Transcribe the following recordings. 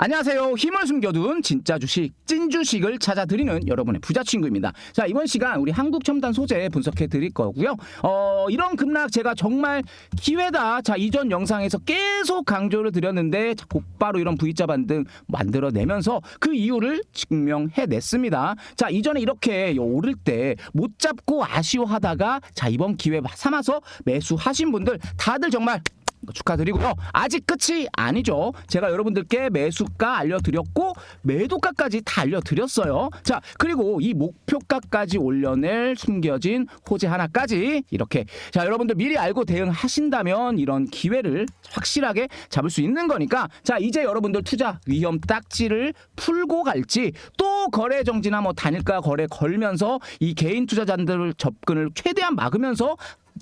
안녕하세요. 힘을 숨겨둔 진짜 주식, 찐 주식을 찾아드리는 여러분의 부자 친구입니다. 자, 이번 시간 우리 한국 첨단 소재 분석해 드릴 거고요. 어, 이런 급락 제가 정말 기회다. 자, 이전 영상에서 계속 강조를 드렸는데 자, 곧바로 이런 V자 반등 만들어 내면서 그 이유를 증명해 냈습니다. 자, 이전에 이렇게 오를 때 못 잡고 아쉬워하다가 자, 이번 기회 삼아서 매수하신 분들 다들 정말 축하드리고요. 아직 끝이 아니죠. 제가 여러분들께 매수가 알려드렸고 매도가까지 다 알려드렸어요. 자 그리고 이 목표가까지 올려낼 숨겨진 호재 하나까지 이렇게 자 여러분들 미리 알고 대응하신다면 이런 기회를 확실하게 잡을 수 있는 거니까 자 이제 여러분들 투자 위험 딱지를 풀고 갈지 또 거래 정지나 뭐 단일가 거래 걸면서 이 개인 투자자들 접근을 최대한 막으면서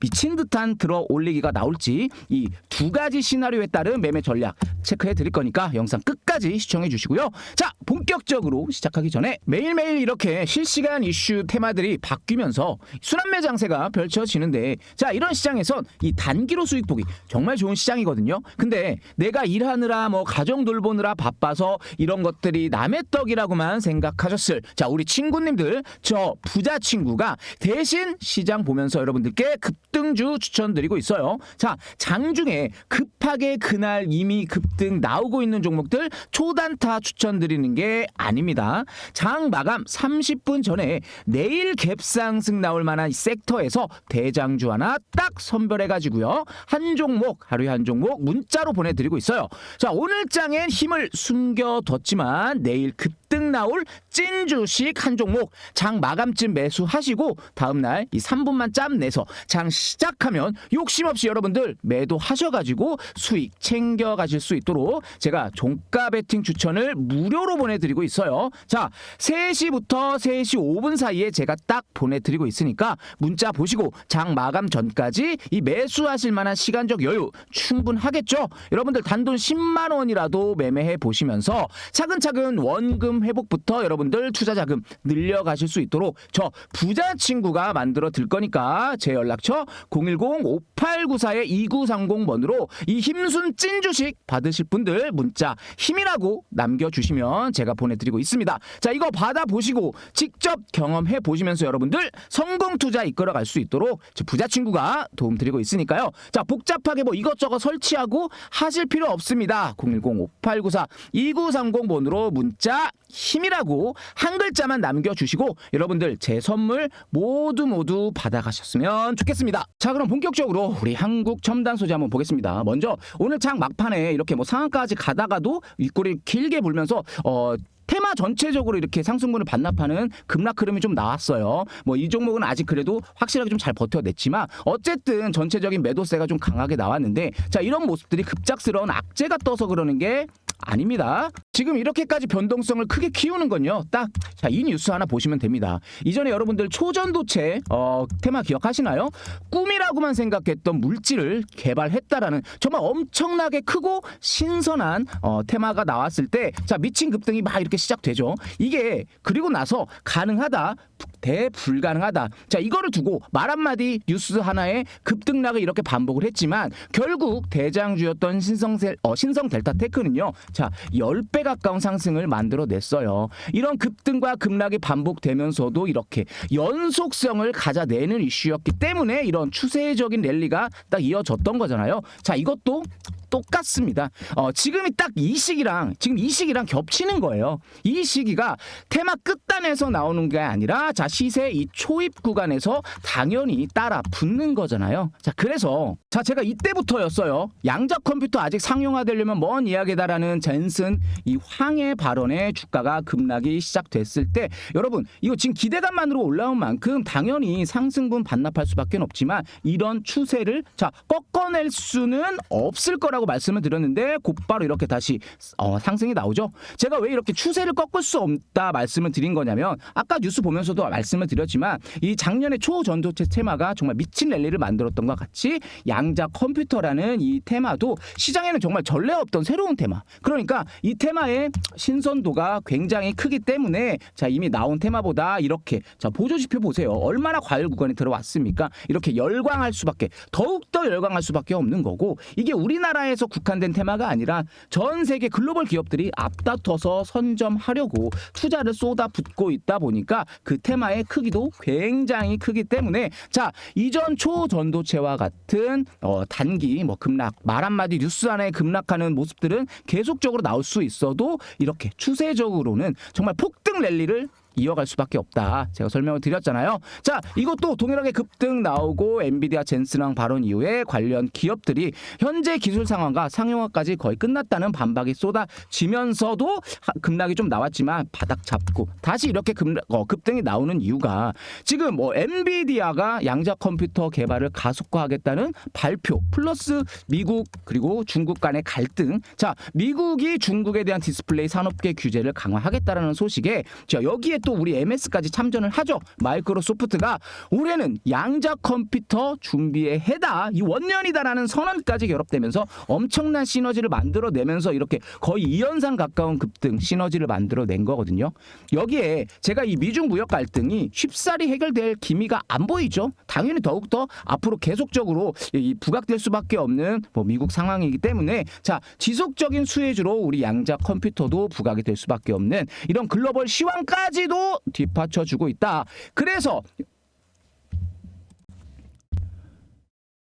미친 듯한 들어 올리기가 나올지 이 두 가지 시나리오에 따른 매매 전략 체크해 드릴 거니까 영상 끝까지 시청해 주시고요. 자, 본격적으로 시작하기 전에 매일매일 이렇게 실시간 이슈 테마들이 바뀌면서 순환매 장세가 펼쳐지는데 자, 이런 시장에선 이 단기로 수익 보기 정말 좋은 시장이거든요. 근데 내가 일하느라 뭐 가정 돌보느라 바빠서 이런 것들이 남의 떡이라고만 생각하셨을 자, 우리 친구님들 저 부자 친구가 대신 시장 보면서 여러분들께 급 등주 추천드리고 있어요. 자, 장중에 급하게 그날 이미 급등 나오고 있는 종목들 초단타 추천드리는 게 아닙니다. 장 마감 30분 전에 내일 갭상승 나올 만한 이 섹터에서 대장주 하나 딱 선별해 가지고요. 한 종목 하루에 한 종목 문자로 보내드리고 있어요. 자, 오늘 장엔 힘을 숨겨뒀지만 내일 급 등 나올 찐 주식 한 종목 장 마감쯤 매수하시고 다음날 이 3분만 짬 내서 장 시작하면 욕심 없이 여러분들 매도하셔가지고 수익 챙겨 가실 수 있도록 제가 종가 베팅 추천을 무료로 보내드리고 있어요. 자, 3시부터 3시 5분 사이에 제가 딱 보내드리고 있으니까 문자 보시고 장 마감 전까지 이 매수하실 만한 시간적 여유 충분하겠죠? 여러분들 단돈 10만 원이라도 매매해 보시면서 차근차근 원금 회복부터 여러분들 투자 자금 늘려가실 수 있도록 저 부자 친구가 만들어 드릴 거니까 제 연락처 010-5894-2930번으로 이 힘순 찐 주식 받으실 분들 문자 힘이라고 남겨주시면 제가 보내드리고 있습니다. 자 이거 받아보시고 직접 경험해 보시면서 여러분들 성공 투자 이끌어 갈 수 있도록 저 부자 친구가 도움 드리고 있으니까요. 자 복잡하게 뭐 이것저것 설치하고 하실 필요 없습니다. 010-5894-2930번으로 문자 힘이라고 한 글자만 남겨주시고 여러분들 제 선물 모두 모두 받아가셨으면 좋겠습니다. 자 그럼 본격적으로 우리 한국 첨단 소재 한번 보겠습니다. 먼저 오늘 장 막판에 이렇게 뭐 상한가까지 가다가도 윗골이 길게 불면서 어 테마 전체적으로 이렇게 상승분을 반납하는 급락 흐름이 좀 나왔어요. 뭐 이 종목은 아직 그래도 확실하게 좀 잘 버텨냈지만 어쨌든 전체적인 매도세가 좀 강하게 나왔는데 자 이런 모습들이 급작스러운 악재가 떠서 그러는 게 아닙니다. 지금 이렇게까지 변동성을 크게 키우는 건요. 딱 자 이 뉴스 하나 보시면 됩니다. 이전에 여러분들 초전도체 어, 테마 기억하시나요? 꿈이라고만 생각했던 물질을 개발했다라는 정말 엄청나게 크고 신선한 어, 테마가 나왔을 때 자 미친 급등이 막 이렇게 시작되죠. 이게 그리고 나서 가능하다. 대불가능하다. 자, 이거를 두고 말 한마디 뉴스 하나에 급등락을 이렇게 반복을 했지만 결국 대장주였던 신성셀, 어, 신성 델타 테크는요. 자, 10배 가까운 상승을 만들어 냈어요. 이런 급등과 급락이 반복되면서도 이렇게 연속성을 가져내는 이슈였기 때문에 이런 추세적인 랠리가 딱 이어졌던 거잖아요. 자, 이것도 똑같습니다. 어, 지금이 딱 이 시기랑 지금 이 시기랑 겹치는 거예요. 이 시기가 테마 끝단에서 나오는 게 아니라 자 시세 이 초입 구간에서 당연히 따라 붙는 거잖아요. 자 그래서 자 제가 이때부터였어요. 양자 컴퓨터 아직 상용화되려면 먼 이야기다라는 젠슨 이 황해 발언의 주가가 급락이 시작됐을 때 여러분 이거 지금 기대감만으로 올라온 만큼 당연히 상승분 반납할 수밖에 없지만 이런 추세를 자 꺾어낼 수는 없을 거라고 말씀을 드렸는데 곧바로 이렇게 다시 어, 상승이 나오죠. 제가 왜 이렇게 추세를 꺾을 수 없다 말씀을 드린 거냐면 아까 뉴스 보면서도 말씀을 드렸지만 이 작년에 초전도체 테마가 정말 미친 랠리를 만들었던 것 같이 양자 컴퓨터라는 이 테마도 시장에는 정말 전례 없던 새로운 테마. 그러니까 이 테마의 신선도가 굉장히 크기 때문에 자 이미 나온 테마보다 이렇게 자 보조 지표 보세요. 얼마나 과열 구간에 들어왔습니까? 이렇게 열광할 수밖에 더욱 더 열광할 수밖에 없는 거고 이게 우리나라의 우리나라에서 국한된 테마가 아니라 전 세계 글로벌 기업들이 앞다퉈서 선점하려고 투자를 쏟아붓고 있다 보니까 그 테마의 크기도 굉장히 크기 때문에 자 이전 초전도체와 같은 어, 단기 뭐 급락 말 한마디 뉴스 안에 급락하는 모습들은 계속적으로 나올 수 있어도 이렇게 추세적으로는 정말 폭등 랠리를 이어갈 수밖에 없다. 제가 설명을 드렸잖아요. 자, 이것도 동일하게 급등 나오고 엔비디아 젠스랑 발언 이후에 관련 기업들이 현재 기술 상황과 상용화까지 거의 끝났다는 반박이 쏟아지면서도 하- 급락이 좀 나왔지만 바닥 잡고 다시 이렇게 급락, 어, 급등이 나오는 이유가 지금 뭐 엔비디아가 양자 컴퓨터 개발을 가속화하겠다는 발표 플러스 미국 그리고 중국 간의 갈등. 자, 미국이 중국에 대한 디스플레이 산업계 규제를 강화하겠다라는 소식에 자, 여기에 또 우리 MS까지 참전을 하죠. 마이크로소프트가 올해는 양자 컴퓨터 준비에 해다. 이 원년이다라는 선언까지 결합되면서 엄청난 시너지를 만들어내면서 이렇게 거의 2연상 가까운 급등 시너지를 만들어낸 거거든요. 여기에 제가 이 미중 무역 갈등이 쉽사리 해결될 기미가 안 보이죠. 당연히 더욱더 앞으로 계속적으로 이 부각될 수밖에 없는 뭐 미국 상황이기 때문에 자 지속적인 수혜주로 우리 양자 컴퓨터도 부각이 될 수밖에 없는 이런 글로벌 시황까지도 뒷받쳐 주고 있다. 그래서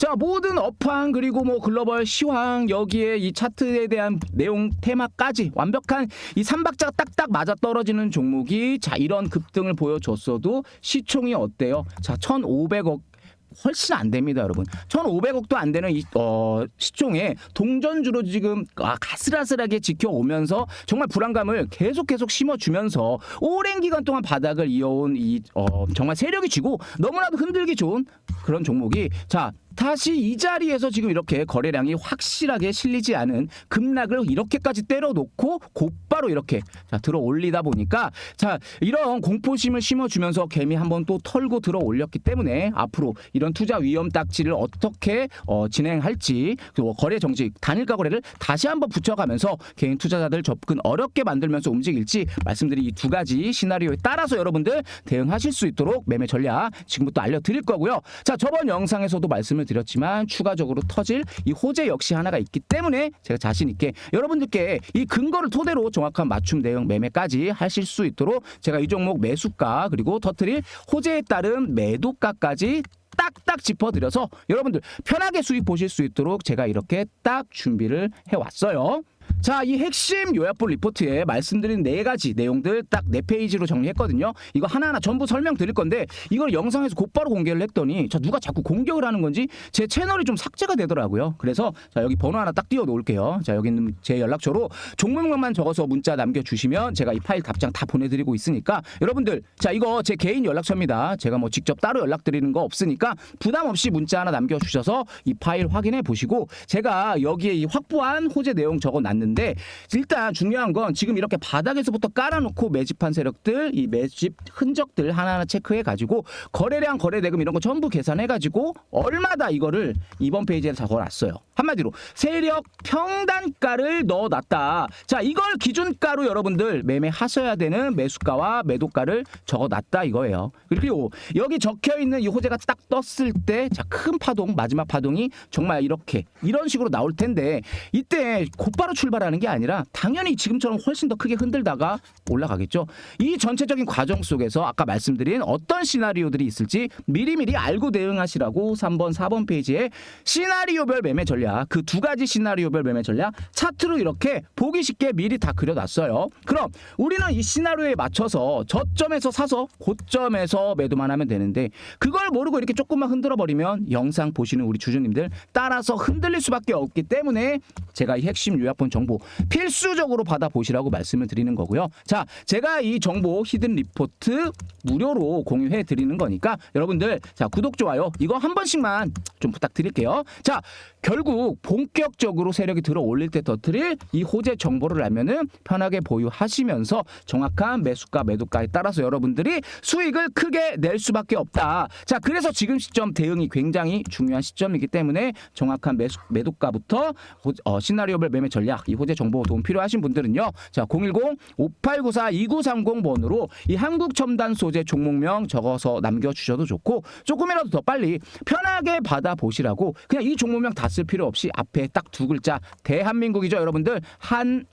자 모든 업황 그리고 뭐 글로벌 시황 여기에 이 차트에 대한 내용 테마까지 완벽한 이 삼박자가 딱딱 맞아 떨어지는 종목이 자 이런 급등을 보여줬어도 시총이 어때요? 자 1,500억 훨씬 안 됩니다, 여러분. 1,500억도 안 되는 이 어, 시총에 동전주로 지금 아, 가스라스하게 지켜오면서 정말 불안감을 계속 계속 심어주면서 오랜 기간 동안 바닥을 이어온 이 어, 정말 세력이 쥐고 너무나도 흔들기 좋은 그런 종목이 자 다시 이 자리에서 지금 이렇게 거래량이 확실하게 실리지 않은 급락을 이렇게까지 때려놓고 곧바로 이렇게 자, 들어 올리다 보니까 자 이런 공포심을 심어주면서 개미 한번 또 털고 들어 올렸기 때문에 앞으로 이런 투자 위험 딱지를 어떻게 어, 진행할지 그리고 거래 정지 단일가 거래를 다시 한번 붙여가면서 개인 투자자들 접근 어렵게 만들면서 움직일지 말씀드린 이 두 가지 시나리오에 따라서 여러분들 대응하실 수 있도록 매매 전략 지금부터 알려드릴 거고요. 자 저번 영상에서도 말씀을 드렸지만 추가적으로 터질 이 호재 역시 하나가 있기 때문에 제가 자신 있게 여러분들께 이 근거를 토대로 정확한 맞춤 대응 매매까지 하실 수 있도록 제가 이 종목 매수가 그리고 터트릴 호재에 따른 매도가까지 딱딱 짚어드려서 여러분들 편하게 수익 보실 수 있도록 제가 이렇게 딱 준비를 해왔어요. 자, 이 핵심 요약본 리포트에 말씀드린 네 가지 내용들 딱 네 페이지로 정리했거든요. 이거 하나하나 전부 설명드릴 건데 이걸 영상에서 곧바로 공개를 했더니 자 누가 자꾸 공격을 하는 건지 제 채널이 좀 삭제가 되더라고요. 그래서 자 여기 번호 하나 딱 띄워 놓을게요. 자 여기 있는 제 연락처로 종목명만 적어서 문자 남겨 주시면 제가 이 파일 답장 다 보내 드리고 있으니까 여러분들 자 이거 제 개인 연락처입니다. 제가 뭐 직접 따로 연락드리는 거 없으니까 부담 없이 문자 하나 남겨 주셔서 이 파일 확인해 보시고 제가 여기에 이 확보한 호재 내용 적어 놨 는데 일단 중요한 건 지금 이렇게 바닥에서부터 깔아놓고 매집한 세력들 이 매집 흔적들 하나하나 체크해 가지고 거래량 거래대금 이런 거 전부 계산해 가지고 얼마다 이거를 이번 페이지에 적어놨어요. 한마디로 세력 평단가를 넣어놨다. 자 이걸 기준가로 여러분들 매매하셔야 되는 매수가와 매도가를 적어놨다 이거예요. 그리고 여기 적혀 있는 이 호재가 딱 떴을 때 자 큰 파동 마지막 파동이 정말 이렇게 이런 식으로 나올 텐데 이때 곧바로 출 발하는 게 아니라 당연히 지금처럼 훨씬 더 크게 흔들다가 올라가겠죠. 이 전체적인 과정 속에서 아까 말씀드린 어떤 시나리오들이 있을지 미리미리 알고 대응하시라고 3번, 4번 페이지에 시나리오별 매매 전략 그 두 가지 시나리오별 매매 전략 차트로 이렇게 보기 쉽게 미리 다 그려놨어요. 그럼 우리는 이 시나리오에 맞춰서 저점에서 사서 고점에서 매도만 하면 되는데 그걸 모르고 이렇게 조금만 흔들어 버리면 영상 보시는 우리 주주님들 따라서 흔들릴 수밖에 없기 때문에 제가 이 핵심 요약본 정보 필수적으로 받아 보시라고 말씀을 드리는 거고요. 자, 제가 이 정보 히든 리포트 무료로 공유해 드리는 거니까 여러분들 자 구독 좋아요 이거 한 번씩만 좀 부탁드릴게요. 자, 결국 본격적으로 세력이 들어 올릴 때 터트릴 이 호재 정보를 알면은 편하게 보유하시면서 정확한 매수가 매도가에 따라서 여러분들이 수익을 크게 낼 수밖에 없다. 자, 그래서 지금 시점 대응이 굉장히 중요한 시점이기 때문에 정확한 매수 매도가부터 호- 어, 시나리오별 매매 전략 이 호재 정보 도움 필요하신 분들은요. 자, 010-5894-2930 번으로 이 한국 첨단 소재 종목명 적어서 남겨주셔도 좋고 조금이라도 더 빨리 편하게 받아보시라고 그냥 이 종목명 다 쓸 필요 없이 앞에 딱 두 글자 대한민국이죠. 여러분들 한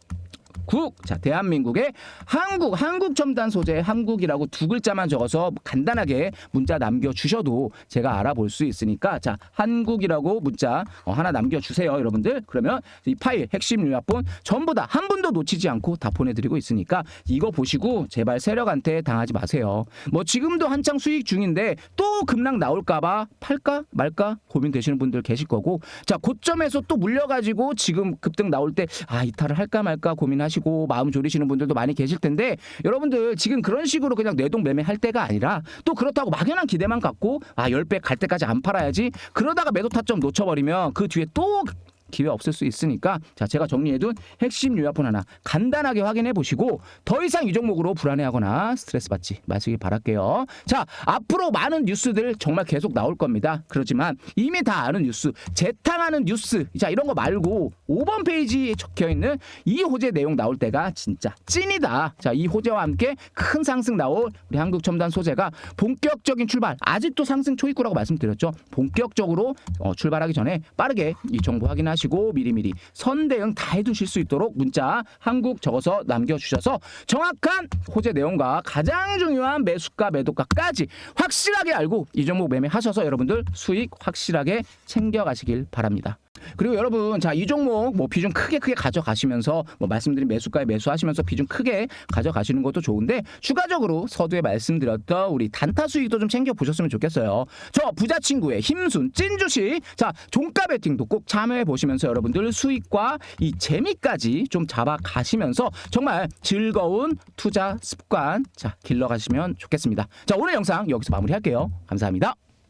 국. 자, 대한민국의 한국, 한국 첨단 소재 한국이라고 두 글자만 적어서 간단하게 문자 남겨주셔도 제가 알아볼 수 있으니까 자, 한국이라고 문자 어, 하나 남겨주세요, 여러분들. 그러면 이 파일, 핵심 요약본 전부 다 한 분도 놓치지 않고 다 보내드리고 있으니까 이거 보시고 제발 세력한테 당하지 마세요. 뭐 지금도 한창 수익 중인데 또 급락 나올까봐 팔까 말까 고민되시는 분들 계실 거고 자, 고점에서 또 물려가지고 지금 급등 나올 때 아, 이탈을 할까 말까 고민하 시고 마음 졸이시는 분들도 많이 계실 텐데 여러분들 지금 그런 식으로 그냥 내동 매매할 때가 아니라 또 그렇다고 막연한 기대만 갖고 아, 10배 갈 때까지 안 팔아야지 그러다가 매도 타점 놓쳐버리면 그 뒤에 또 기회 없을 수 있으니까 자 제가 정리해둔 핵심 요약본 하나 간단하게 확인해 보시고 더 이상 이 종목으로 불안해하거나 스트레스 받지 마시길 바랄게요. 자 앞으로 많은 뉴스들 정말 계속 나올 겁니다. 그렇지만 이미 다 아는 뉴스, 재탕하는 뉴스, 자 이런 거 말고 5번 페이지에 적혀 있는 이 호재 내용 나올 때가 진짜 찐이다. 자 이 호재와 함께 큰 상승 나올 우리 한국 첨단 소재가 본격적인 출발. 아직도 상승 초입구라고 말씀드렸죠. 본격적으로 어, 출발하기 전에 빠르게 이 정보 확인하 시고 미리미리 선대응 다 해두실 수 있도록 문자 한국 적어서 남겨주셔서 정확한 호재 내용과 가장 중요한 매수가 매도가까지 확실하게 알고 이 종목 매매하셔서 여러분들 수익 확실하게 챙겨가시길 바랍니다. 그리고 여러분 자 이 종목 뭐 비중 크게 크게 가져가시면서 뭐 말씀드린 매수가에 매수하시면서 비중 크게 가져가시는 것도 좋은데 추가적으로 서두에 말씀드렸던 우리 단타 수익도 좀 챙겨 보셨으면 좋겠어요. 저 부자 친구의 힘순 찐 주식 자 종가 베팅도 꼭 참여해 보시면서 여러분들 수익과 이 재미까지 좀 잡아 가시면서 정말 즐거운 투자 습관 자 길러 가시면 좋겠습니다. 자 오늘 영상 여기서 마무리할게요. 감사합니다.